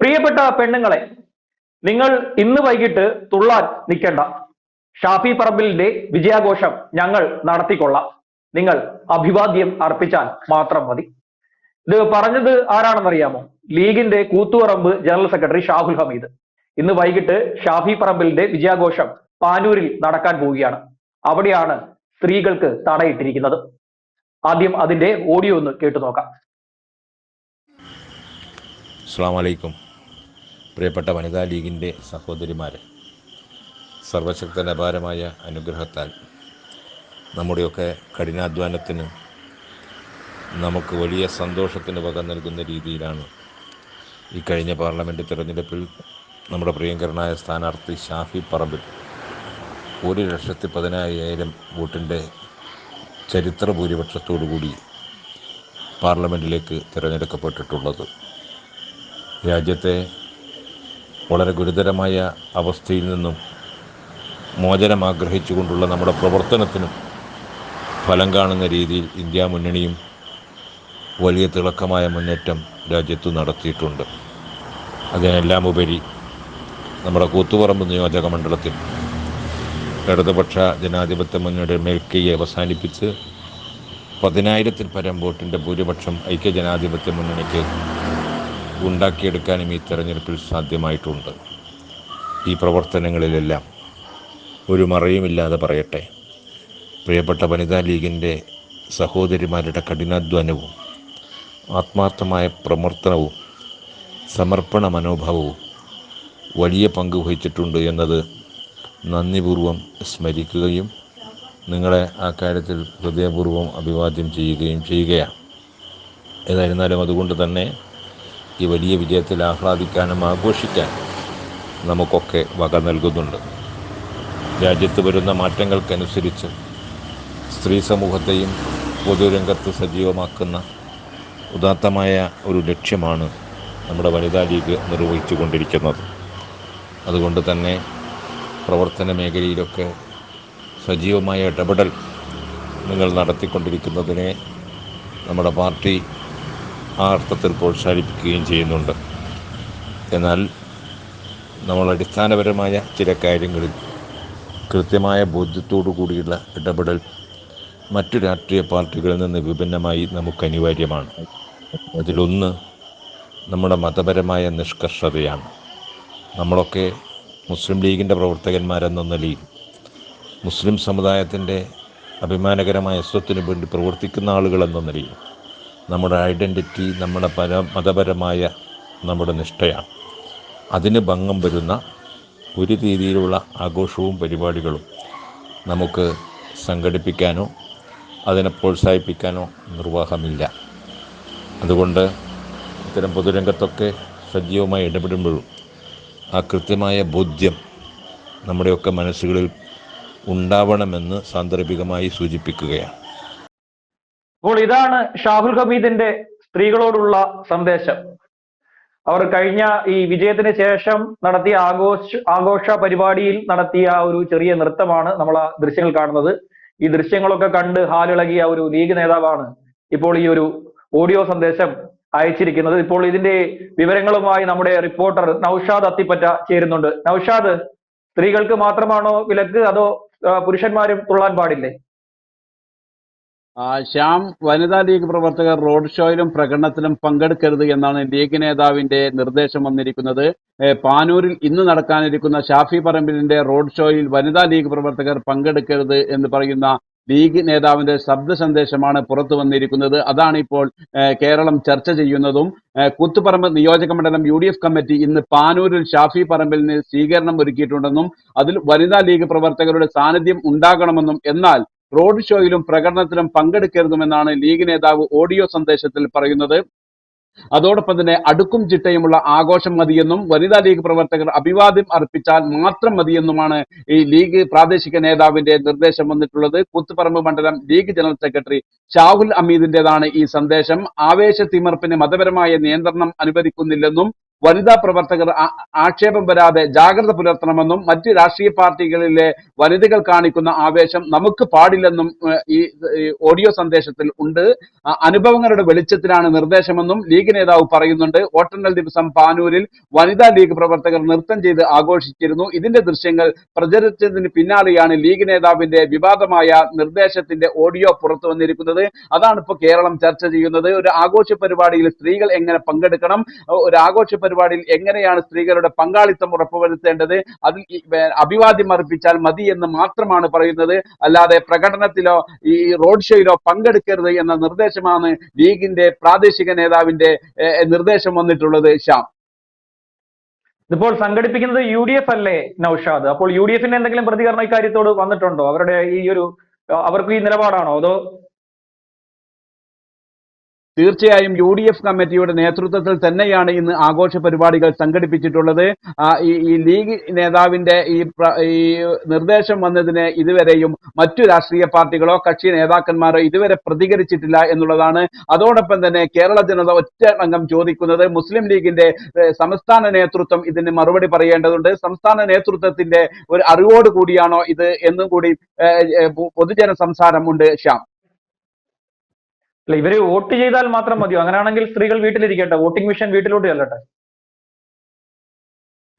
പ്രിയപ്പെട്ട പെണ്ണുങ്ങളെ നിങ്ങൾ ഇന്ന് വൈകിട്ട് തുള്ളാൻ നിൽക്കേണ്ട. ഷാഫി പറമ്പിലിന്റെ വിജയാഘോഷം ഞങ്ങൾ നടത്തിക്കൊള്ളാം. നിങ്ങൾ അഭിവാദ്യം അർപ്പിച്ചാൽ മാത്രം മതി. ഇത് പറഞ്ഞത് ആരാണെന്നറിയാമോ? ലീഗിന്റെ കൂത്തുപറമ്പ് ജനറൽ സെക്രട്ടറി ഷാഹുൽ ഹമീദ്. ഇന്ന് വൈകിട്ട് ഷാഫി പറമ്പിലിന്റെ വിജയാഘോഷം പാനൂരിൽ നടക്കാൻ പോവുകയാണ്. അവിടെയാണ് സ്ത്രീകൾക്ക് തടയിട്ടിരിക്കുന്നത്. ആദ്യം അതിന്റെ ഓഡിയോ ഒന്ന് കേട്ടു നോക്കാം. അസ്സാം വലൈക്കും പ്രിയപ്പെട്ട വനിതാ ലീഗിന്റെ സഹോദരിമാരെ സർവശക്തൻ അപാരമായ അനുഗ്രഹത്താൽ നമ്മുടെയൊക്കെ കഠിനാധ്വാനത്തിന് നമുക്ക് വലിയ സന്തോഷത്തിന് വക നൽകുന്ന രീതിയിലാണ് ഈ കഴിഞ്ഞ പാർലമെന്റ് തിരഞ്ഞെടുപ്പിൽ നമ്മുടെ പ്രിയങ്കരനായ സ്ഥാനാർത്ഥി ഷാഫി പറമ്പിൽ ഒരു ലക്ഷത്തി പതിനായിരം വോട്ടിന്റെ ചരിത്ര ഭൂരിപക്ഷത്തോടുകൂടി പാർലമെന്റിലേക്ക് തിരഞ്ഞെടുക്കപ്പെട്ടിട്ടുള്ളത്. രാജ്യത്തെ വളരെ ഗുരുതരമായ അവസ്ഥയിൽ നിന്നും മോചനം ആഗ്രഹിച്ചുകൊണ്ടുള്ള നമ്മുടെ പ്രവർത്തനത്തിനും ഫലം കാണുന്ന രീതിയിൽ ഇന്ത്യ മുന്നണിയും വലിയ തിളക്കമായ മുന്നേറ്റം രാജ്യത്ത് നടത്തിയിട്ടുണ്ട്. അതിനെല്ലാം ഉപരി നമ്മുടെ കൂത്തുപറമ്പ് നിയോജക മണ്ഡലത്തിൽ ഇടതുപക്ഷ ജനാധിപത്യ മുന്നണിയുടെ മേൽക്കൈ അവസാനിപ്പിച്ച് പതിനായിരത്തിൽ പരം വോട്ടിന്റെ ഭൂരിപക്ഷം ഐക്യജനാധിപത്യ മുന്നണിക്ക് ഉണ്ടാക്കിയെടുക്കാനും ഈ തെരഞ്ഞെടുപ്പിൽ സാധ്യമായിട്ടുണ്ട്. ഈ പ്രവർത്തനങ്ങളിലെല്ലാം ഒരു മറയുമില്ലാതെ പറയട്ടെ. പ്രിയപ്പെട്ട വനിതാ ലീഗിന്റെ സഹോദരിമാരുടെ കഠിനാധ്വാനവും ആത്മാർത്ഥമായ പ്രവർത്തനവും സമർപ്പണ മനോഭാവവും വലിയ പങ്ക് വഹിച്ചിട്ടുണ്ട് എന്നത് നന്ദിപൂർവം സ്മരിക്കുകയും നിങ്ങളെ ആ കാര്യത്തിൽ ഹൃദയപൂർവം അഭിവാദ്യം ചെയ്യുകയും ചെയ്യുകയാണ്. ഏതായിരുന്നാലും അതുകൊണ്ട് തന്നെ ഈ വലിയ വിജയത്തിൽ ആഹ്ലാദിക്കാനും ആഘോഷിക്കാൻ നമുക്കൊക്കെ വക നൽകുന്നുണ്ട്. രാജ്യത്ത് വരുന്ന മാറ്റങ്ങൾക്കനുസരിച്ച് സ്ത്രീ സമൂഹത്തെയും പൊതുരംഗത്ത് സജീവമാക്കുന്ന ഉദാത്തമായ ഒരു ലക്ഷ്യമാണ് നമ്മുടെ വനിതാ ലീഗ് നിർവഹിച്ചു കൊണ്ടിരിക്കുന്നത് അതുകൊണ്ട് തന്നെ പ്രവർത്തന മേഖലയിലൊക്കെ സജീവമായ ഇടപെടൽ നിങ്ങൾ നടത്തിക്കൊണ്ടിരിക്കുന്നതിനെ നമ്മുടെ പാർട്ടി ആ അർത്ഥത്തിൽ പ്രോത്സാഹിപ്പിക്കുകയും ചെയ്യുന്നുണ്ട്. എന്നാൽ നമ്മൾ അടിസ്ഥാനപരമായ ചില കാര്യങ്ങളിൽ കൃത്യമായ ബോധ്യത്തോടു കൂടിയുള്ള ഇടപെടൽ മറ്റു രാഷ്ട്രീയ പാർട്ടികളിൽ നിന്ന് വിഭിന്നമായി നമുക്ക് അനിവാര്യമാണ്. അതിലൊന്ന് നമ്മുടെ മതപരമായ നിഷ്കർഷതയാണ്. നമ്മളൊക്കെ മുസ്ലിം ലീഗിന്റെ പ്രവർത്തകന്മാരെന്ന നിലയിൽ മുസ്ലിം സമുദായത്തിന്റെ അഭിമാനകരമായ സ്വത്തിനു വേണ്ടി പ്രവർത്തിക്കുന്ന ആളുകളെന്ന നിലയിൽ നമ്മുടെ ഐഡന്റിറ്റി നമ്മുടെ പര മതപരമായ നമ്മുടെ നിഷ്ഠയാണ്. അതിന് ഭംഗം വരുന്ന ഒരു രീതിയിലുള്ള ആഘോഷവും പരിപാടികളും നമുക്ക് സംഘടിപ്പിക്കാനോ അതിനെ പ്രോത്സാഹിപ്പിക്കാനോ നിർവാഹമില്ല. അതുകൊണ്ട് ഇത്തരം പൊതുരംഗത്തൊക്കെ സജീവമായി ഇടപെടുമ്പോഴും ആ കൃത്യമായ ബോധ്യം നമ്മുടെയൊക്കെ മനസ്സുകളിൽ ഉണ്ടാവണമെന്ന് സാന്ദർഭികമായി സൂചിപ്പിക്കുകയാണ്. അപ്പോൾ ഇതാണ് ഷാഹുൽ ഹമീദിന്റെ സ്ത്രീകളോടുള്ള സന്ദേശം. അവർ കഴിഞ്ഞ ഈ വിജയത്തിന് ശേഷം നടത്തിയ ആഘോഷ ആഘോഷ പരിപാടിയിൽ നടത്തിയ ഒരു ചെറിയ നൃത്തമാണ് നമ്മൾ ആ ദൃശ്യങ്ങൾ കാണുന്നത്. ഈ ദൃശ്യങ്ങളൊക്കെ കണ്ട് ഹാലിളകിയ ഒരു ലീഗ് നേതാവാണ് ഇപ്പോൾ ഈ ഒരു ഓഡിയോ സന്ദേശം അയച്ചിരിക്കുന്നത്. ഇപ്പോൾ ഇതിന്റെ വിവരങ്ങളുമായി നമ്മുടെ റിപ്പോർട്ടർ നൌഷാദ് അത്തിപ്പറ്റ ചേരുന്നുണ്ട്. നൌഷാദ് സ്ത്രീകൾക്ക് മാത്രമാണോ വിലക്ക് അതോ പുരുഷന്മാരും തുള്ളാൻ പാടില്ലേ? ശ്യാം വനിതാ ലീഗ് പ്രവർത്തകർ റോഡ് ഷോയിലും പ്രകടനത്തിലും പങ്കെടുക്കരുത് എന്നാണ് ലീഗ് നേതാവിന്റെ നിർദ്ദേശം വന്നിരിക്കുന്നത്. പാനൂരിൽ ഇന്ന് നടക്കാനിരിക്കുന്ന ഷാഫി പറമ്പിലിന്റെ റോഡ് ഷോയിൽ വനിതാ ലീഗ് പ്രവർത്തകർ പങ്കെടുക്കരുത് എന്ന് പറയുന്ന ലീഗ് നേതാവിന്റെ ശബ്ദ സന്ദേശമാണ് പുറത്തു വന്നിരിക്കുന്നത്. അതാണ് ഇപ്പോൾ കേരളം ചർച്ച ചെയ്യുന്നതും കൂത്തുപറമ്പ് നിയോജക മണ്ഡലം യു ഡി എഫ് കമ്മിറ്റി ഇന്ന് പാനൂരിൽ ഷാഫി പറമ്പിലിന് സ്വീകരണം ഒരുക്കിയിട്ടുണ്ടെന്നും അതിൽ വനിതാ ലീഗ് പ്രവർത്തകരുടെ സാന്നിധ്യം ഉണ്ടാകണമെന്നും എന്നാൽ റോഡ് ഷോയിലും പ്രകടനത്തിലും പങ്കെടുക്കരുതുമെന്നാണ് ലീഗ് നേതാവ് ഓഡിയോ സന്ദേശത്തിൽ പറയുന്നത്. അതോടൊപ്പം തന്നെ അടുക്കും ചിട്ടയുമുള്ള ആഘോഷം മതിയെന്നും വനിതാ ലീഗ് പ്രവർത്തകർ അഭിവാദ്യം അർപ്പിച്ചാൽ മാത്രം മതിയെന്നുമാണ് ഈ ലീഗ് പ്രാദേശിക നേതാവിന്റെ നിർദ്ദേശം വന്നിട്ടുള്ളത്. കൂത്തുപറമ്പ് മണ്ഡലം ലീഗ് ജനറൽ സെക്രട്ടറി ഷാഹുൽ അമീദിന്റേതാണ് ഈ സന്ദേശം. ആവേശ തിമർപ്പിന് മതപരമായ നിയന്ത്രണം അനുവദിക്കുന്നില്ലെന്നും വനിതാ പ്രവർത്തകർ ആക്ഷേപം വരാതെ ജാഗ്രത പുലർത്തണമെന്നും മറ്റ് രാഷ്ട്രീയ പാർട്ടികളിലെ വനിതകൾ കാണിക്കുന്ന ആവേശം നമുക്ക് പാടില്ലെന്നും ഈ ഓഡിയോ സന്ദേശത്തിൽ ഉണ്ട്. അനുഭവങ്ങളുടെ വെളിച്ചത്തിലാണ് നിർദ്ദേശമെന്നും ലീഗ് നേതാവ് പറയുന്നുണ്ട്. വോട്ടെണ്ണൽ ദിവസം പാനൂരിൽ വനിതാ ലീഗ് പ്രവർത്തകർ നൃത്തം ചെയ്ത് ആഘോഷിച്ചിരുന്നു. ഇതിന്റെ ദൃശ്യങ്ങൾ പ്രചരിച്ചതിന് പിന്നാലെയാണ് ലീഗ് നേതാവിന്റെ വിവാദമായ നിർദ്ദേശത്തിന്റെ ഓഡിയോ പുറത്തു വന്നിരിക്കുന്നത്. അതാണ് ഇപ്പോൾ കേരളം ചർച്ച ചെയ്യുന്നത്. ഒരു ആഘോഷ പരിപാടിയിൽ സ്ത്രീകൾ എങ്ങനെ പങ്കെടുക്കണം? ഒരു ആഘോഷ പരിപാടിയിൽ എങ്ങനെയാണ് സ്ത്രീകളുടെ പങ്കാളിത്തം ഉറപ്പുവരുത്തേണ്ടത്? അതിൽ അഭിവാദ്യം അർപ്പിച്ചാൽ മതി എന്ന് മാത്രമാണ് പറയുന്നത്. അല്ലാതെ പ്രകടനത്തിലോ ഈ റോഡ് ഷോയിലോ പങ്കെടുക്കരുത് എന്ന നിർദ്ദേശമാണ് ലീഗിന്റെ പ്രാദേശിക നേതാവിന്റെ നിർദ്ദേശം വന്നിട്ടുള്ളത്. ശ്യാം. ഇതിപ്പോൾ സംഘടിപ്പിക്കുന്നത് യു ഡി എഫ് അല്ലേ നൌഷാദ്? അപ്പോൾ യു ഡി എഫിന്റെ എന്തെങ്കിലും പ്രതികരണം ഇക്കാര്യത്തോട് വന്നിട്ടുണ്ടോ? അവരുടെ ഈ ഒരു അവർക്ക് ഈ നിലപാടാണോ? അതോ തീർച്ചയായും യു ഡി എഫ് കമ്മിറ്റിയുടെ നേതൃത്വത്തിൽ തന്നെയാണ് ഇന്ന് ആഘോഷ പരിപാടികൾ സംഘടിപ്പിച്ചിട്ടുള്ളത്. ഈ ലീഗ് നേതാവിന്റെ ഈ നിർദ്ദേശം വന്നതിന് ഇതുവരെയും മറ്റു രാഷ്ട്രീയ പാർട്ടികളോ കക്ഷി നേതാക്കന്മാരോ ഇതുവരെ പ്രതികരിച്ചിട്ടില്ല എന്നുള്ളതാണ്. അതോടൊപ്പം തന്നെ കേരള ജനത ഒറ്റ ചോദിക്കുന്നത് മുസ്ലിം ലീഗിന്റെ സംസ്ഥാന നേതൃത്വം ഇതിന് മറുപടി പറയേണ്ടതുണ്ട്. സംസ്ഥാന നേതൃത്വത്തിന്റെ ഒരു അറിവോട് കൂടിയാണോ ഇത് എന്നും കൂടി പൊതുജന സംസാരമുണ്ട് ശ്യാം. അല്ല ഇവർ വോട്ട് ചെയ്താൽ മാത്രം മതിയോ? അങ്ങനെയാണെങ്കിൽ സ്ത്രീകൾ വീട്ടിലിരിക്കട്ടെ. വോട്ടിംഗ് മെഷീൻ വീട്ടിലോട്ട് ചെല്ലട്ടെ.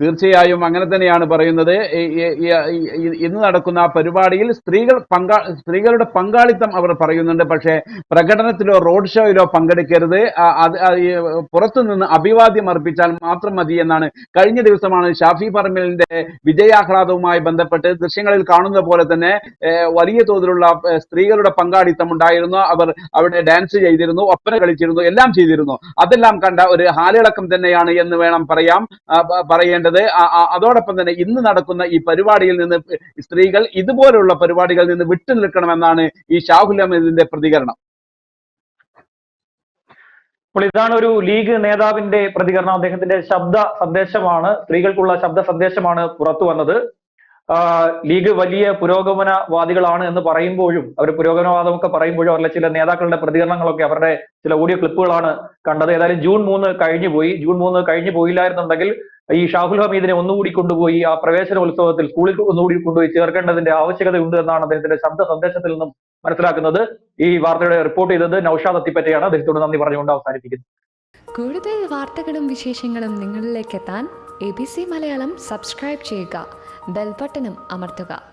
തീർച്ചയായും അങ്ങനെ തന്നെയാണ് പറയുന്നത്. ഇന്ന് നടക്കുന്ന ആ പരിപാടിയിൽ സ്ത്രീകൾ പങ്കാ സ്ത്രീകളുടെ പങ്കാളിത്തം അവർ പറയുന്നുണ്ട്. പക്ഷേ പ്രകടനത്തിലോ റോഡ് ഷോയിലോ പങ്കെടുക്കരുത്. അത് പുറത്തു നിന്ന് അഭിവാദ്യം അർപ്പിച്ചാൽ മാത്രം മതി എന്നാണ് കഴിഞ്ഞ ദിവസമാണ് ഷാഫി പറമ്പിലിന്റെ വിജയാഹ്ലാദവുമായി ബന്ധപ്പെട്ട് ദൃശ്യങ്ങളിൽ കാണുന്ന പോലെ തന്നെ വലിയ തോതിലുള്ള സ്ത്രീകളുടെ പങ്കാളിത്തം ഉണ്ടായിരുന്നു. അവർ അവിടെ ഡാൻസ് ചെയ്തിരുന്നു ഒപ്പന കളിച്ചിരുന്നു എല്ലാം ചെയ്തിരുന്നു. അതെല്ലാം കണ്ട ഒരു ഹാലിളക്കം തന്നെയാണ് എന്ന് വേണം പറയാം. പറയേണ്ടത്. ആ, അതോടൊപ്പം തന്നെ ഇന്ന് നടക്കുന്ന ഈ പരിപാടിയിൽ നിന്ന് സ്ത്രീകൾ ഇതുപോലുള്ള പരിപാടികളിൽ നിന്ന് വിട്ടു നിൽക്കണമെന്നാണ് ഈ ഷാഹുൽ അഹമ്മദിന്റെ പ്രതികരണം. അപ്പോൾ ഇതാണ് ഒരു ലീഗ് നേതാവിന്റെ പ്രതികരണം. അദ്ദേഹത്തിന്റെ ശബ്ദ സന്ദേശമാണ് സ്ത്രീകൾക്കുള്ള ശബ്ദ സന്ദേശമാണ് പുറത്തു വന്നത്. ലീഗ് വലിയ പുരോഗമനവാദികളാണ് എന്ന് പറയുമ്പോഴും അവർ പുരോഗമനവാദമൊക്കെ പറയുമ്പോഴും അവരുടെ ചില നേതാക്കളുടെ പ്രതികരണങ്ങളൊക്കെ അവരുടെ ചില ഓഡിയോ ക്ലിപ്പുകളാണ് കണ്ടത്. ഏതായാലും ജൂൺ മൂന്ന് കഴിഞ്ഞു പോയി ജൂൺ മൂന്ന് കഴിഞ്ഞു പോയില്ലായിരുന്നുണ്ടെങ്കിൽ ഈ ഷാഹുൽ ഹമീദിനെ ഒന്നുകൂടി കൊണ്ടുപോയി ആ പ്രവേശനോത്സവത്തിൽ സ്കൂളിൽ ഒന്നുകൂടി കൊണ്ടുപോയി ചേർക്കേണ്ടതിന്റെ ആവശ്യകതയുണ്ട് എന്നാണ് അദ്ദേഹത്തിന്റെ ശബ്ദ സന്ദേശത്തിൽ നിന്നും മനസ്സിലാക്കുന്നത്. ഈ വാർത്തയുടെ റിപ്പോർട്ട് ചെയ്തത് നൌഷാദ് അത്തിപ്പറ്റയാണ്. അദ്ദേഹത്തോട് നന്ദി പറഞ്ഞുകൊണ്ട് അവസാനിപ്പിക്കുന്നു. കൂടുതൽ വാർത്തകളും വിശേഷങ്ങളും നിങ്ങളിലേക്ക് എത്താൻ A B C Malayalam subscribe ചെയ്യുക. ബെൽബട്ടനും അമർത്തുക.